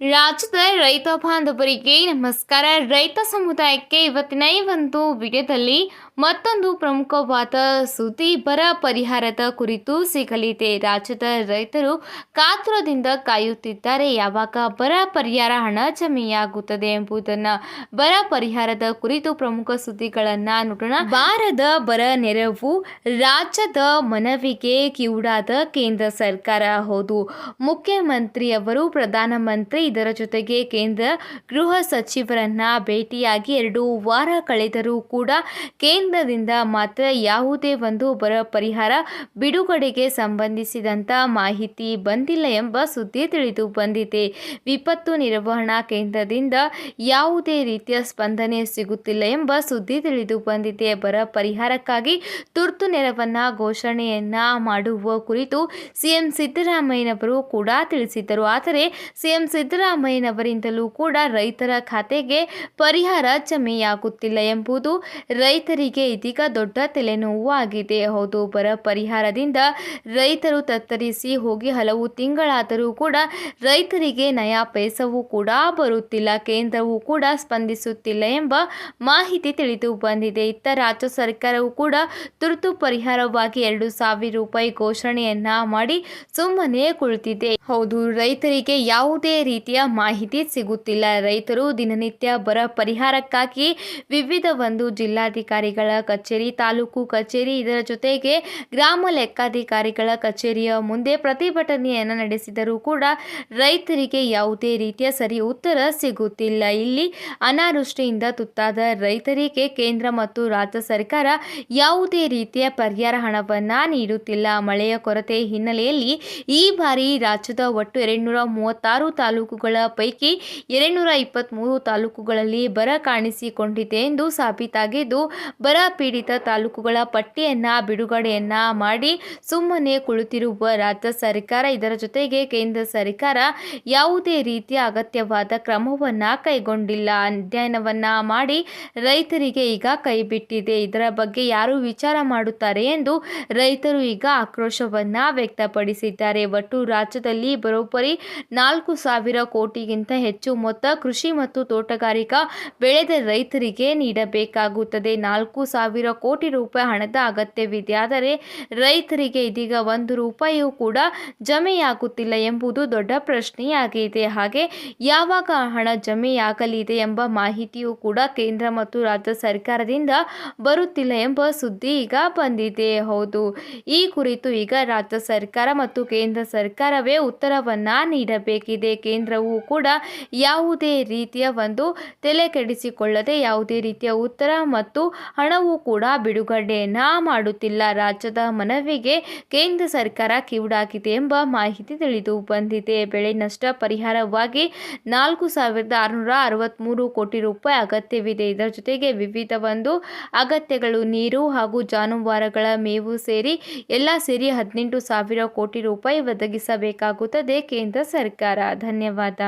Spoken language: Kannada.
ರಾಜ್ಯದ ರೈತ ಬಾಂಧವರಿಗೆ ನಮಸ್ಕಾರ. ರೈತ ಸಮುದಾಯಕ್ಕೆ ಇವತ್ತಿನ ಈ ಒಂದು ವಿಡಿಯೋದಲ್ಲಿ ಮತ್ತೊಂದು ಪ್ರಮುಖವಾದ ಸುದ್ದಿ ಬರ ಪರಿಹಾರದ ಕುರಿತು ಸಿಗಲಿದೆ. ರಾಜ್ಯದ ರೈತರು ಕಾತುರದಿಂದ ಕಾಯುತ್ತಿದ್ದಾರೆ. ಯಾವಾಗ ಬರ ಪರಿಹಾರ ಹಣ ಜಮೆಯಾಗುತ್ತದೆ ಎಂಬುದನ್ನು ಬರ ಪರಿಹಾರದ ಕುರಿತು ಪ್ರಮುಖ ಸುದ್ದಿಗಳನ್ನು ನೋಡೋಣ. ಬಾರದ ಬರ ನೆರವು ರಾಜ್ಯದ ಮನವಿಗೆ ಕಿವುಡಾದ ಕೇಂದ್ರ ಸರ್ಕಾರ. ಹೌದು, ಮುಖ್ಯಮಂತ್ರಿಯವರು, ಪ್ರಧಾನಮಂತ್ರಿ ಇದರ ಜೊತೆಗೆ ಕೇಂದ್ರ ಗೃಹ ಸಚಿವರನ್ನ ಭೇಟಿಯಾಗಿ ಎರಡು ವಾರ ಕಳೆದರೂ ಕೂಡ ಕೇಂದ್ರದಿಂದ ಮಾತ್ರ ಯಾವುದೇ ಒಂದು ಬರ ಪರಿಹಾರ ಬಿಡುಗಡೆಗೆ ಸಂಬಂಧಿಸಿದಂತ ಮಾಹಿತಿ ಬಂದಿಲ್ಲ ಎಂಬ ಸುದ್ದಿ ತಿಳಿದು ಬಂದಿದೆ. ವಿಪತ್ತು ನಿರ್ವಹಣಾ ಕೇಂದ್ರದಿಂದ ಯಾವುದೇ ರೀತಿಯ ಸ್ಪಂದನೆ ಸಿಗುತ್ತಿಲ್ಲ ಎಂಬ ಸುದ್ದಿ ತಿಳಿದು ಬಂದಿದೆ. ಬರ ಪರಿಹಾರಕ್ಕಾಗಿ ತುರ್ತು ನೆರವನ್ನ ಘೋಷಣೆಯನ್ನ ಮಾಡುವ ಕುರಿತು ಸಿಎಂ ಸಿದ್ದರಾಮಯ್ಯನವರು ಕೂಡ ತಿಳಿಸಿದ್ದರು. ಆದರೆ ಸಿಎಂ ಸಿದ್ದರಾಮಯ್ಯನವರಿಂದಲೂ ಕೂಡ ರೈತರ ಖಾತೆಗೆ ಪರಿಹಾರ ಜಮೆಯಾಗುತ್ತಿಲ್ಲ ಎಂಬುದು ರೈತರಿಗೆ ಇದೀಗ ದೊಡ್ಡ ತಲೆನೋವು ಆಗಿದೆ ಹೌದು ಬರ ಪರಿಹಾರದಿಂದ ರೈತರು ತತ್ತರಿಸಿ ಹೋಗಿ ಹಲವು ತಿಂಗಳಾದರೂ ಕೂಡ ರೈತರಿಗೆ ನಯಾ ಪೈಸವೂ ಕೂಡ ಬರುತ್ತಿಲ್ಲ. ಕೇಂದ್ರವು ಕೂಡ ಸ್ಪಂದಿಸುತ್ತಿಲ್ಲ ಎಂಬ ಮಾಹಿತಿ ತಿಳಿದು ಬಂದಿದೆ. ಇತ್ತ ರಾಜ್ಯ ಸರ್ಕಾರವು ಕೂಡ ತುರ್ತು ಪರಿಹಾರವಾಗಿ ಎರಡು ಸಾವಿರ ರೂಪಾಯಿ ಘೋಷಣೆಯನ್ನ ಮಾಡಿ ಸುಮ್ಮನೆ ಕುಳಿತಿದೆ. ಹೌದು, ರೈತರಿಗೆ ಯಾವುದೇ ರೀತಿಯ ಮಾಹಿತಿ ಸಿಗುತ್ತಿಲ್ಲ. ರೈತರು ದಿನನಿತ್ಯ ಬರ ಪರಿಹಾರಕ್ಕಾಗಿ ವಿವಿಧ ಒಂದು ಜಿಲ್ಲಾಧಿಕಾರಿಗಳ ಕಚೇರಿ, ತಾಲೂಕು ಕಚೇರಿ, ಇದರ ಜೊತೆಗೆ ಗ್ರಾಮ ಲೆಕ್ಕಾಧಿಕಾರಿಗಳ ಕಚೇರಿಯ ಮುಂದೆ ಪ್ರತಿಭಟನೆಯನ್ನು ನಡೆಸಿದರೂ ಕೂಡ ರೈತರಿಗೆ ಯಾವುದೇ ರೀತಿಯ ಸರಿ ಉತ್ತರ ಸಿಗುತ್ತಿಲ್ಲ. ಇಲ್ಲಿ ಅನಾವೃಷ್ಟಿಯಿಂದ ತುತ್ತಾದ ರೈತರಿಗೆ ಕೇಂದ್ರ ಮತ್ತು ರಾಜ್ಯ ಸರ್ಕಾರ ಯಾವುದೇ ರೀತಿಯ ಪರಿಹಾರ ಹಣವನ್ನು ನೀಡುತ್ತಿಲ್ಲ. ಮಳೆಯ ಕೊರತೆ ಹಿನ್ನೆಲೆಯಲ್ಲಿ ಈ ಬಾರಿ ರಾಜ್ಯದ ಒಟ್ಟು ಎರಡ್ನೂರ ಮೂವತ್ತಾರು ತಾಲೂಕುಗಳ ಪೈಕಿ ಎರಡ್ನೂರ ಇಪ್ಪತ್ತ್ಮೂರು ತಾಲೂಕುಗಳಲ್ಲಿ ಬರ ಕಾಣಿಸಿಕೊಂಡಿದೆ ಎಂದು ಸಾಬೀತಾಗಿದ್ದು, ಬರ ಪೀಡಿತ ತಾಲೂಕುಗಳ ಪಟ್ಟಿಯನ್ನು, ಬಿಡುಗಡೆಯನ್ನ ಮಾಡಿ ಸುಮ್ಮನೆ ಕುಳಿತಿರುವ ರಾಜ್ಯ ಸರ್ಕಾರ, ಇದರ ಜೊತೆಗೆ ಕೇಂದ್ರ ಸರ್ಕಾರ ಯಾವುದೇ ರೀತಿಯ ಅಗತ್ಯವಾದ ಕ್ರಮವನ್ನು ಕೈಗೊಂಡಿಲ್ಲ. ಅಧ್ಯಯನವನ್ನು ಮಾಡಿ ರೈತರಿಗೆ ಈಗ ಕೈಬಿಟ್ಟಿದೆ. ಇದರ ಬಗ್ಗೆ ಯಾರು ವಿಚಾರ ಮಾಡುತ್ತಾರೆ ಎಂದು ರೈತರು ಈಗ ಆಕ್ರೋಶವನ್ನ ವ್ಯಕ್ತಪಡಿಸಿದ್ದಾರೆ. ಒಟ್ಟು ರಾಜ್ಯದಲ್ಲಿ ಬರೋಬ್ಬರಿ ನಾಲ್ಕು ಸಾವಿರ ಕೋಟಿಗಿಂತ ಹೆಚ್ಚು ಮೊತ್ತ ಕೃಷಿ ಮತ್ತು ತೋಟಗಾರಿಕಾ ಬೆಳೆದ ರೈತರಿಗೆ ನೀಡಬೇಕಾಗುತ್ತದೆ. ನಾಲ್ಕು ಸಾವಿರ ಕೋಟಿ ರೂಪಾಯಿ ಹಣದ ಅಗತ್ಯವಿದೆ. ಆದರೆ ರೈತರಿಗೆ ಇದೀಗ ಒಂದು ರೂಪಾಯಿಯೂ ಕೂಡ ಜಮೆಯಾಗುತ್ತಿಲ್ಲ ಎಂಬುದು ದೊಡ್ಡ ಪ್ರಶ್ನೆಯಾಗಿದೆ. ಹಾಗೆ ಯಾವಾಗ ಹಣ ಜಮೆಯಾಗಲಿದೆ ಎಂಬ ಮಾಹಿತಿಯೂ ಕೂಡ ಕೇಂದ್ರ ಮತ್ತು ರಾಜ್ಯ ಸರ್ಕಾರದಿಂದ ಬರುತ್ತಿಲ್ಲ ಎಂಬ ಸುದ್ದಿ ಈಗ ಬಂದಿದೆ. ಹೌದು, ಈ ಕುರಿತು ಈಗ ರಾಜ್ಯ ಸರ್ಕಾರ ಮತ್ತು ಕೇಂದ್ರ ಸರ್ಕಾರವೇ ಉತ್ತರವನ್ನು ನೀಡಬೇಕಿದೆ. ಕೇಂದ್ರವು ಕೂಡ ಯಾವುದೇ ರೀತಿಯ ಒಂದು ತಲೆ ಕೆಡಿಸಿಕೊಳ್ಳದೆ ಯಾವುದೇ ರೀತಿಯ ಉತ್ತರ ಮತ್ತು ಹಣವೂ ಕೂಡ ಬಿಡುಗಡೆಯನ್ನ ಮಾಡುತ್ತಿಲ್ಲ. ರಾಜ್ಯದ ಮನವಿಗೆ ಕೇಂದ್ರ ಸರ್ಕಾರ ಕಿವುಡಾಗಿದೆ ಎಂಬ ಮಾಹಿತಿ ತಿಳಿದು ಬಂದಿದೆ. ಬೆಳೆ ನಷ್ಟ ಪರಿಹಾರವಾಗಿ ನಾಲ್ಕು ಸಾವಿರದ ಆರುನೂರ ಅರವತ್ತ್ಮೂರು ಕೋಟಿ ರೂಪಾಯಿ ಅಗತ್ಯವಿದೆ. ಇದರ ಜೊತೆಗೆ ವಿವಿಧ ಒಂದು ಅಗತ್ಯಗಳು ನೀರು ಹಾಗೂ ಜಾನುವಾರುಗಳ ಮೇವು ಸೇರಿ ಎಲ್ಲ ಸೇರಿ ಹದಿನೆಂಟು ಸಾವಿರ ಕೋಟಿ ರೂಪಾಯಿ ಒದಗಿಸಬೇಕಾಗುತ್ತದೆ. ಕೇಂದ್ರ ಸರ್ಕಾರ ಧನ್ಯವಾದ. తర్వాత